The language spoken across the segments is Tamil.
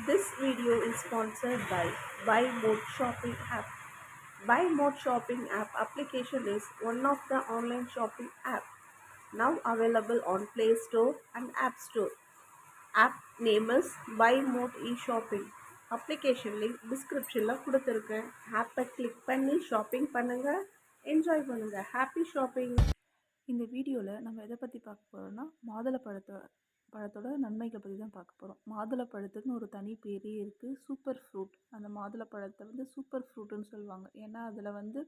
This video is sponsored by Buy Mode Shopping app. Buy Mode Shopping app application is one of the online shopping app now available on Play Store and App Store. App name is Buy Mode e-shopping. Application link டிஸ்கிரிப்ஷனில் கொடுத்துருக்கேன் ஆப்பை கிளிக் பண்ணி ஷாப்பிங் பண்ணுங்கள் என்ஜாய் பண்ணுங்கள் ஹாப்பி ஷாப்பிங் இந்த வீடியோவில் நம்ம எதை பற்றி பார்க்க போகிறோம்னா மாதுளை பழத்தை பழத்தோட நன்மைகளை பற்றி தான் பார்க்க போகிறோம் மாதுளப்பழத்துக்குன்னு ஒரு தனி பேரே இருக்குது சூப்பர் ஃப்ரூட் அந்த மாதுளப்பழத்தை வந்து சூப்பர் ஃப்ரூட்டுன்னு சொல்லுவாங்க. ஏன்னா அதில் வந்து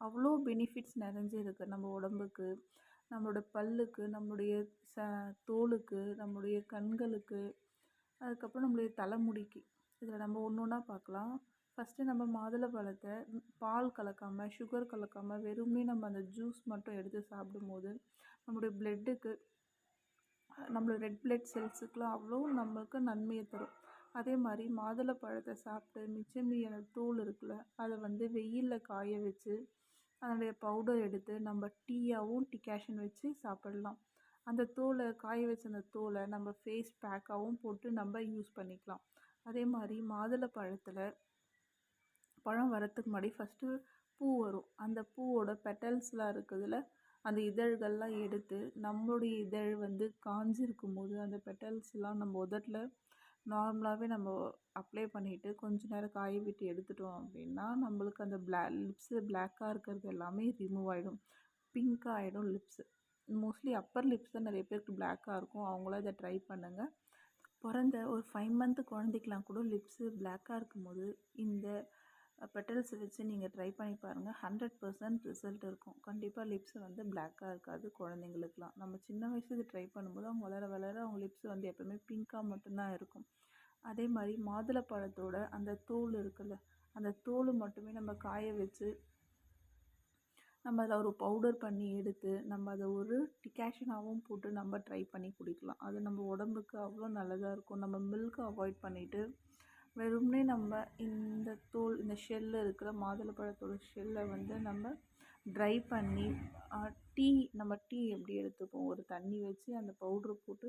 அவ்வளோ பெனிஃபிட்ஸ் நிறைஞ்சு இருக்குது நம்ம உடம்புக்கு நம்மளோட பல்லுக்கு நம்மளுடைய ச தோலுக்கு நம்மளுடைய கண்களுக்கு அதுக்கப்புறம் நம்மளுடைய தலைமுடிக்கு. இதில் நம்ம ஒன்று ஒன்றா பார்க்கலாம். ஃபஸ்ட்டு நம்ம மாதுளம்பழத்தை பால் கலக்காமல் சுகர் கலக்காமல் வெறுமனே நம்ம அந்த ஜூஸ் மட்டும் எடுத்து சாப்பிடும்போது நம்மளுடைய பிளட்டுக்கு நம்மளோட ரெட் பிளட் செல்ஸுக்கெலாம் அவ்வளோ நம்மளுக்கு நன்மையை தரும். அதே மாதிரி மாதுளப்பழத்தை சாப்பிட்டு மிச்சம் மீதியான தோல் இருக்குல்ல அதை வந்து வெயிலில் காய வச்சு அதனுடைய பவுடர் எடுத்து நம்ம டீயாகவும் டிகாஷன் வச்சு சாப்பிடலாம். அந்த தோலை காய வச்ச அந்த தோலை நம்ம ஃபேஸ் பேக்காகவும் போட்டு நம்ம யூஸ் பண்ணிக்கலாம். அதே மாதிரி மாதுளப்பழத்தில் பழம் வரத்துக்கு முன்னாடி ஃபஸ்ட்டு பூ வரும். அந்த பூவோட பெட்டல்ஸ்லாம் இருக்குதுல அந்த இதழ்கள்லாம் எடுத்து நம்மளுடைய இதழ் வந்து காஞ்சிருக்கும் போது அந்த பெட்டல்ஸ்லாம் நம்ம உதட்டில் நார்மலாகவே நம்ம அப்ளை பண்ணிவிட்டு கொஞ்ச நேரம் காய விட்டு எடுத்துட்டோம் அப்படின்னா நம்மளுக்கு அந்த பிளா லிப்ஸு பிளாக்காக இருக்கிறது எல்லாமே ரிமூவ் ஆகிடும் பிங்க் ஆகிடும் லிப்ஸு மோஸ்ட்லி அப்பர் லிப்ஸ் தான் நிறைய பேருக்கு பிளாக்காக இருக்கும். அவங்களும் இதை ட்ரை பண்ணுங்கள் பிறந்த ஒரு ஃபைவ் மந்த்து குழந்தைக்கெலாம் கூட லிப்ஸு பிளாக்காக இருக்கும்போது இந்த பெட்டல்ஸ் வச்சு நீங்கள் ட்ரை பண்ணி பாருங்கள் ஹண்ட்ரட் பர்சன்ட் ரிசல்ட் இருக்கும். கண்டிப்பாக லிப்ஸ் வந்து பிளாக்காக இருக்காது குழந்தைங்களுக்குலாம் நம்ம சின்ன வயசுக்கு ட்ரை பண்ணும்போது அவங்க வளர வளர அவங்க லிப்ஸ் வந்து எப்போவுமே பிங்க்காக மட்டும்தான் இருக்கும். அதே மாதிரி மாதுளை பழத்தோட அந்த தோல் இருக்குல்ல அந்த தோல் மட்டுமே நம்ம காய வச்சு நம்ம அதில் ஒரு பவுடர் பண்ணி எடுத்து நம்ம அதை ஒரு டிகாஷனாகவும் போட்டு நம்ம ட்ரை பண்ணி குடிக்கலாம். அது நம்ம உடம்புக்கு அவ்வளோ நல்லதாக இருக்கும். நம்ம மில்க்கை அவாய்ட் பண்ணிவிட்டு வெறுமனே நம்ம இந்த தோல் இந்த ஷெல்லு இருக்கிற மாதுளப்பழத்தோட ஷெல்லை வந்து நம்ம ட்ரை பண்ணி டீ நம்ம டீ எப்படி எடுத்துப்போம்? ஒரு தண்ணி வச்சு அந்த பவுட்ரு போட்டு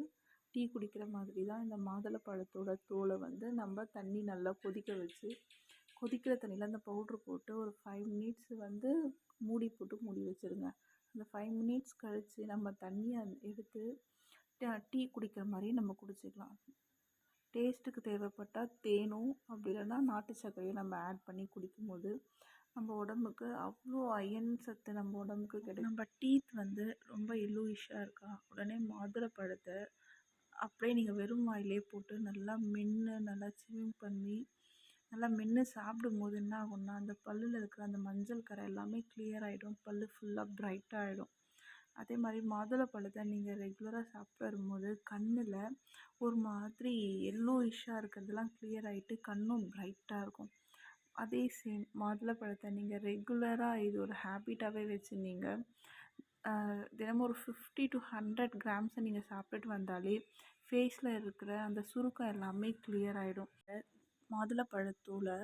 டீ குடிக்கிற மாதிரி தான் இந்த மாதுளப்பழத்தோட தோலை வந்து நம்ம தண்ணி நல்லா கொதிக்க வச்சு கொதிக்கிற தண்ணியில் அந்த பவுட்ரு போட்டு ஒரு ஃபைவ் மினிட்ஸ் வந்து மூடி போட்டு மூடி வச்சுருங்க. அந்த ஃபைவ் மினிட்ஸ் கழித்து நம்ம தண்ணியை எடுத்து டீ குடிக்கிற மாதிரி நம்ம குடிச்சிக்கலாம். டேஸ்ட்டுக்கு தேவைப்பட்டால் தேனும் அப்படி இல்லைன்னா நாட்டு சர்க்கரையும் நம்ம ஆட் பண்ணி குடிக்கும்போது நம்ம உடம்புக்கு அவ்வளோ அயன் சத்து நம்ம உடம்புக்கு கிடைக்கும். நம்ம டீத் வந்து ரொம்ப எல்லோயிஷாக இருக்கா? உடனே மாதுளப்பழத்தை அப்படியே நீங்கள் வெறும் வாயிலே போட்டு நல்லா மென்று நல்லா சிவிங் பண்ணி நல்லா மென்று சாப்பிடும்போது என்ன ஆகும்னா அந்த பல்லில் இருக்கிற அந்த மஞ்சள் கரை எல்லாமே கிளியர் ஆகிடும் பல் ஃபுல்லாக பிரைட்டாக ஆகிடும் அதே மாதிரி மாதுளப்பழத்தை நீங்கள் ரெகுலராக சாப்பிட்டு வரும்போது கண்ணில் ஒரு மாதிரி எல்லோயிஷாக இருக்கிறதுலாம் கிளியர் ஆகிட்டு கண்ணும் ப்ரைட்டாக இருக்கும். அதே சேம் மாதுளப்பழத்தை நீங்கள் ரெகுலராக இது ஒரு ஹேபிட்டாகவே வச்சுருந்தீங்க. தினமும் ஒரு ஃபிஃப்டி டு ஹண்ட்ரட் கிராம்ஸை நீங்கள் சாப்பிட்டுட்டு வந்தாலே ஃபேஸில் இருக்கிற அந்த சுருக்கம் எல்லாமே கிளியர் ஆகிடும் மாதுளப்பழத்தூளை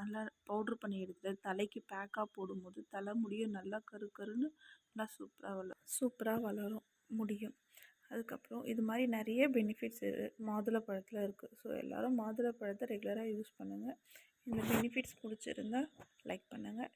நல்லா பவுட்ரு பண்ணி எடுத்து தலைக்கு பேக்காக போடும்போது தலை முடியும் நல்லா கரு கருன்னு நல்லா சூப்பராக வளரும் சூப்பராக வளரும் முடியும். அதுக்கப்புறம் இது மாதிரி நிறைய பெனிஃபிட்ஸ் மாதுளப்பழத்தில் இருக்குது ஸோ எல்லோரும் மாதுளப்பழத்தை ரெகுலராக யூஸ் பண்ணுங்கள் இந்த பெனிஃபிட்ஸ் பிடிச்சிருந்தா லைக் பண்ணுங்கள்